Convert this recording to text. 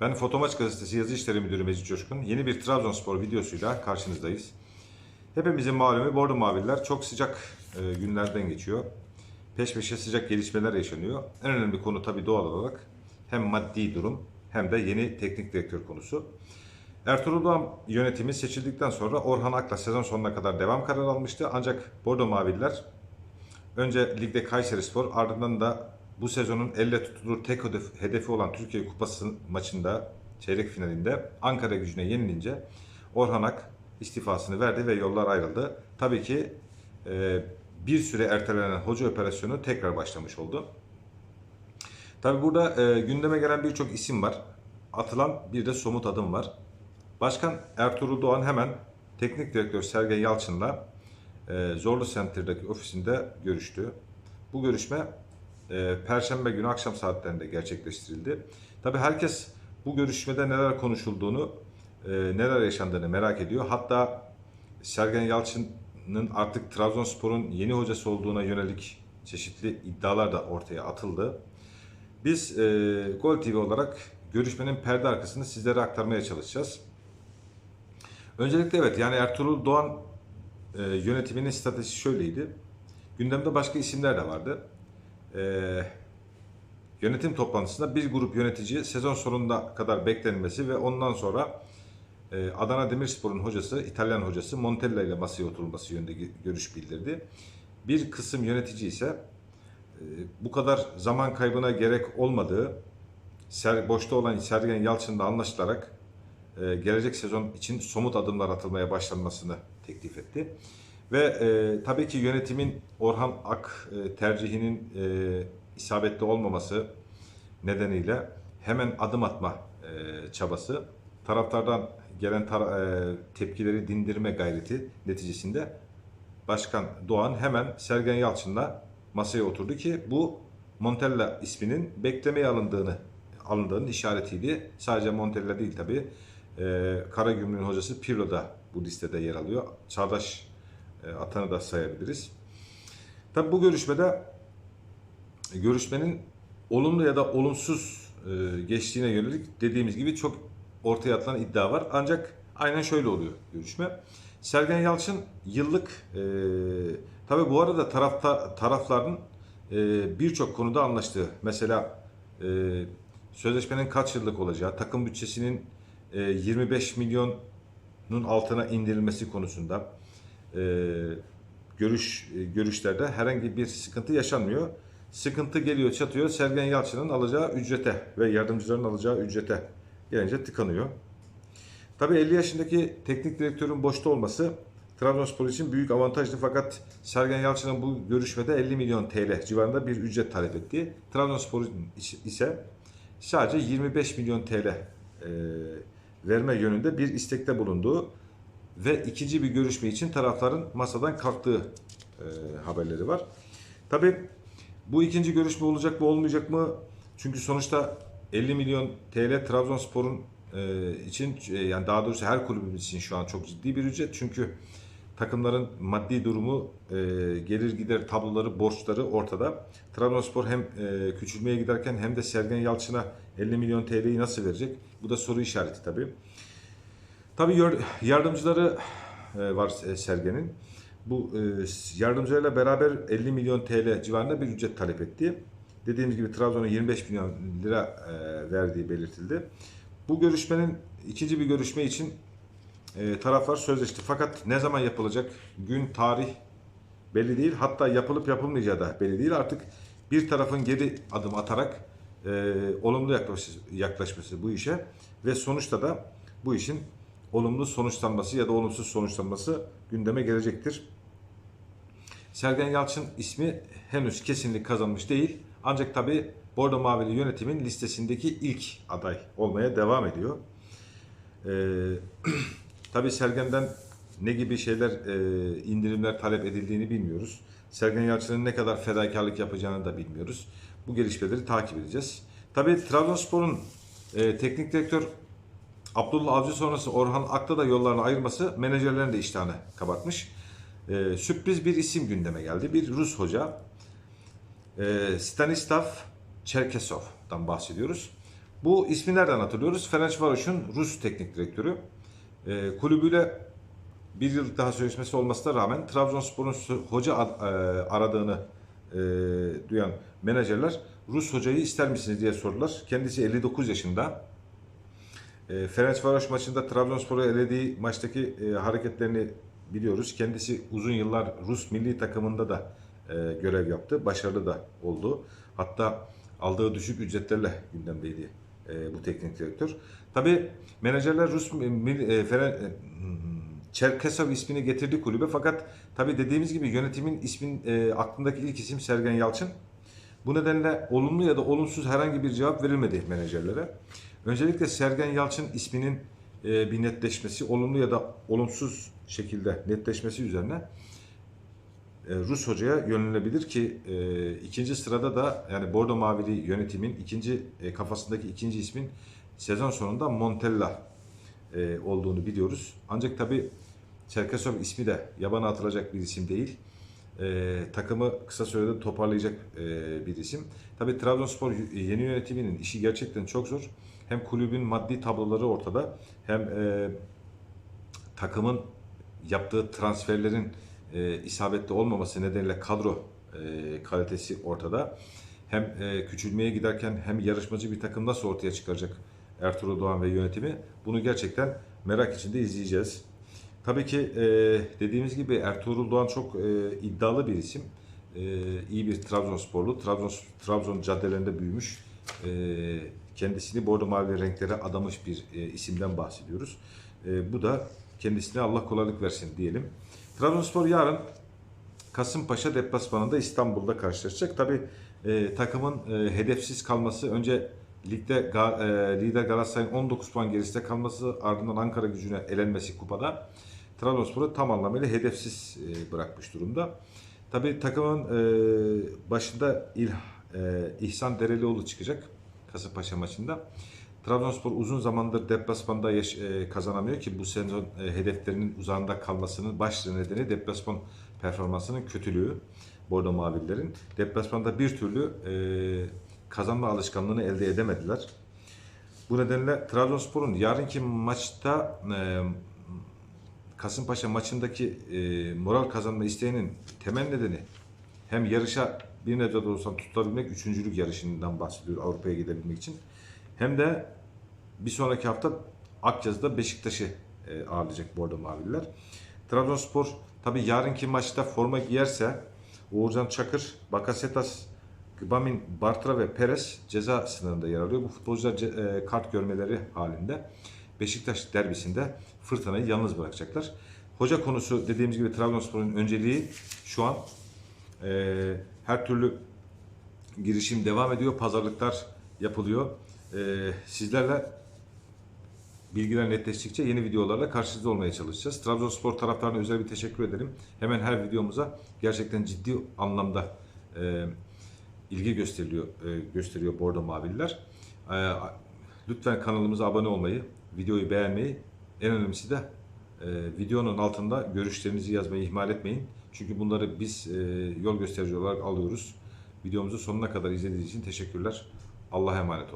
Ben Fotomaç Gazetesi Yazı İşleri Müdürü Mecit Coşkun. Yeni bir Trabzonspor videosuyla karşınızdayız. Hepimizin malumu Bordo Mavililer çok sıcak e, günlerden geçiyor. Peş peşe sıcak gelişmeler yaşanıyor. En önemli konu tabii doğal olarak hem maddi durum hem de yeni teknik direktör konusu. Ertuğrul Doğan yönetimi seçildikten sonra Orhan Ak'la sezon sonuna kadar devam kararı almıştı. Ancak Bordo Mavililer önce ligde Kayserispor ardından da bu sezonun elle tutulur tek hedef- hedefi olan Türkiye Kupası maçında çeyrek finalinde Ankara gücüne yenilince Orhan Ak istifasını verdi ve yollar ayrıldı. Tabii ki e, bir süre ertelenen hoca operasyonu tekrar başlamış oldu. Tabii burada e, gündeme gelen birçok isim var. Atılan bir de somut adım var. Başkan Ertuğrul Doğan hemen teknik direktör Sergen Yalçın'la e, Zorlu Center'daki ofisinde görüştü. Bu görüşme e, Perşembe günü akşam saatlerinde gerçekleştirildi. Tabii herkes bu görüşmede neler konuşulduğunu, e, neler yaşandığını merak ediyor. Hatta Sergen Yalçın'ın artık Trabzonspor'un yeni hocası olduğuna yönelik çeşitli iddialar da ortaya atıldı. Biz e, Gol TV olarak görüşmenin perde arkasını sizlere aktarmaya çalışacağız. Öncelikle evet yani Ertuğrul Doğan e, yönetiminin stratejisi şöyleydi. Gündemde başka isimler de vardı. E, yönetim toplantısında bir grup yönetici sezon sonunda kadar beklenmesi ve ondan sonra e, Adana Demirspor'un hocası, İtalyan hocası Montella ile masaya oturulması yönünde gö- görüş bildirdi. Bir kısım yönetici ise e, bu kadar zaman kaybına gerek olmadığı, ser, boşta olan Sergen Yalçın'la anlaşılarak e, gelecek sezon için somut adımlar atılmaya başlanmasını teklif etti. Ve e, tabii ki yönetimin Orhan Ak e, tercihinin e, isabetli olmaması nedeniyle hemen adım atma e, çabası, taraftardan gelen tar- e, tepkileri dindirme gayreti neticesinde Başkan Doğan hemen Sergen Yalçın'la masaya oturdu ki bu Montella isminin beklemeye alındığını alındığının işaretiydi. Sadece Montella değil tabi. E, Karagümrük'ün hocası Pirlo da bu listede yer alıyor. Çağdaş Atan'ı da sayabiliriz. Tabi bu görüşmede görüşmenin olumlu ya da olumsuz e, geçtiğine yönelik dediğimiz gibi çok ortaya atılan iddia var. Ancak aynen şöyle oluyor görüşme. Sergen Yalçın yıllık e, tabi bu arada tarafta tarafların e, birçok konuda anlaştığı. Mesela e, sözleşmenin kaç yıllık olacağı, takım bütçesinin e, 25 milyonun altına indirilmesi konusunda e, görüş e, görüşlerde herhangi bir sıkıntı yaşanmıyor. Sıkıntı geliyor, çatıyor. Sergen Yalçın'ın alacağı ücrete ve yardımcıların alacağı ücrete gelince tıkanıyor. Tabii 50 yaşındaki teknik direktörün boşta olması Trabzonspor için büyük avantajlı fakat Sergen Yalçın'ın bu görüşmede 50 milyon TL civarında bir ücret talep etti. Trabzonspor ise sadece 25 milyon TL e, verme yönünde bir istekte bulunduğu ve ikinci bir görüşme için tarafların masadan kalktığı e, haberleri var. Tabii bu ikinci görüşme olacak mı olmayacak mı? Çünkü sonuçta 50 milyon TL Trabzonspor'un e, için e, yani daha doğrusu her kulübümüz için şu an çok ciddi bir ücret. Çünkü takımların maddi durumu, e, gelir gider tabloları, borçları ortada. Trabzonspor hem e, küçülmeye giderken hem de Sergen Yalçın'a 50 milyon TL'yi nasıl verecek? Bu da soru işareti tabii. Tabii yardımcıları e, var e, Sergen'in. Bu e, yardımcılarla beraber 50 milyon TL civarında bir ücret talep etti. Dediğimiz gibi Trabzon'a 25 milyon lira verdiği belirtildi. Bu görüşmenin ikinci bir görüşme için taraflar sözleşti. Fakat ne zaman yapılacak? Gün, tarih belli değil. Hatta yapılıp yapılmayacağı da belli değil. Artık bir tarafın geri adım atarak olumlu yaklaşması bu işe ve sonuçta da bu işin olumlu sonuçlanması ya da olumsuz sonuçlanması gündeme gelecektir. Sergen Yalçın ismi henüz kesinlik kazanmış değil. Ancak tabi Bordo Mavili yönetimin listesindeki ilk aday olmaya devam ediyor. Ee, tabi Sergen'den ne gibi şeyler, e, indirimler talep edildiğini bilmiyoruz. Sergen Yalçın'ın ne kadar fedakarlık yapacağını da bilmiyoruz. Bu gelişmeleri takip edeceğiz. Tabi Trabzonspor'un e, teknik direktör Abdullah Avcı sonrası Orhan Ak'ta da yollarını ayırması menajerlerin de iştahını kabartmış. Ee, sürpriz bir isim gündeme geldi. Bir Rus hoca. Ee, Stanislav Cherkesov'dan bahsediyoruz. Bu ismi nereden hatırlıyoruz? Ferencvaros'un Rus teknik direktörü. E, kulübüyle bir yıl daha sözleşmesi olmasına rağmen Trabzonspor'un hoca e, aradığını e, duyan menajerler Rus hocayı ister misiniz diye sordular. Kendisi 59 yaşında. E, Ferencvaros maçında Trabzonspor'u elediği maçtaki e, hareketlerini biliyoruz. Kendisi uzun yıllar Rus milli takımında da e, görev yaptı. Başarılı da oldu. Hatta aldığı düşük ücretlerle gündemdeydi e, bu teknik direktör. Tabi menajerler Rus e, Feren, e, hmm, Çerkesov ismini getirdi kulübe fakat tabi dediğimiz gibi yönetimin ismin e, aklındaki ilk isim Sergen Yalçın. Bu nedenle olumlu ya da olumsuz herhangi bir cevap verilmedi menajerlere. Öncelikle Sergen Yalçın isminin e, bir netleşmesi, olumlu ya da olumsuz şekilde netleşmesi üzerine e, Rus hocaya yönelebilir ki e, ikinci sırada da yani Bordo Mavili yönetimin ikinci kafasındaki ikinci ismin sezon sonunda Montella olduğunu biliyoruz. Ancak tabi Çerkesov ismi de yabana atılacak bir isim değil. E, takımı kısa sürede toparlayacak e, bir isim. Tabi Trabzonspor yeni yönetiminin işi gerçekten çok zor. Hem kulübün maddi tabloları ortada hem e, takımın yaptığı transferlerin e, isabetli olmaması nedeniyle kadro e, kalitesi ortada. Hem e, küçülmeye giderken hem yarışmacı bir takım nasıl ortaya çıkaracak Ertuğrul Doğan ve yönetimi bunu gerçekten merak içinde izleyeceğiz. Tabii ki e, dediğimiz gibi Ertuğrul Doğan çok e, iddialı bir isim. E, iyi bir Trabzonsporlu. Trabzon, Trabzon caddelerinde büyümüş. E, kendisini bordo mavi renklere adamış bir e, isimden bahsediyoruz. E, bu da kendisine Allah kolaylık versin diyelim. Trabzonspor yarın Kasımpaşa deplasmanında İstanbul'da karşılaşacak. Tabi takımın e, hedefsiz kalması önce ligde Ga- e, lider Galatasaray'ın 19 puan gerisinde kalması ardından Ankara gücüne elenmesi kupada Trabzonspor'u tam anlamıyla hedefsiz e, bırakmış durumda. Tabi takımın e, başında İl, e, İhsan Derelioğlu çıkacak Kasımpaşa maçında. Trabzonspor uzun zamandır deplasmanda yaş- kazanamıyor ki bu sezon hedeflerinin uzağında kalmasının baş nedeni deplasman performansının kötülüğü Bordo Mavililerin. Deplasmanda bir türlü e, kazanma alışkanlığını elde edemediler. Bu nedenle Trabzonspor'un yarınki maçta e, Kasımpaşa maçındaki e, moral kazanma isteğinin temel nedeni hem yarışa bir nebze de olsa tutabilmek, üçüncülük yarışından bahsediyor Avrupa'ya gidebilmek için. Hem de bir sonraki hafta Akyazı'da Beşiktaş'ı e, ağırlayacak Bordo Mavililer. Trabzonspor tabi yarınki maçta forma giyerse Uğurcan Çakır, Bakasetas, Gbamin, Bartra ve Perez ceza sınırında yer alıyor. Bu futbolcular e, kart görmeleri halinde Beşiktaş derbisinde Fırtına'yı yalnız bırakacaklar. Hoca konusu dediğimiz gibi Trabzonspor'un önceliği şu an e, her türlü girişim devam ediyor. Pazarlıklar yapılıyor. E, sizlerle bilgiler netleştikçe yeni videolarla karşınızda olmaya çalışacağız. Trabzonspor taraftarına özel bir teşekkür ederim. Hemen her videomuza gerçekten ciddi anlamda e, ilgi gösteriliyor e, gösteriyor Bordo Mavililer. E, lütfen kanalımıza abone olmayı, videoyu beğenmeyi, en önemlisi de e, videonun altında görüşlerinizi yazmayı ihmal etmeyin. Çünkü bunları biz e, yol gösterici olarak alıyoruz. Videomuzu sonuna kadar izlediğiniz için teşekkürler. Allah'a emanet olun.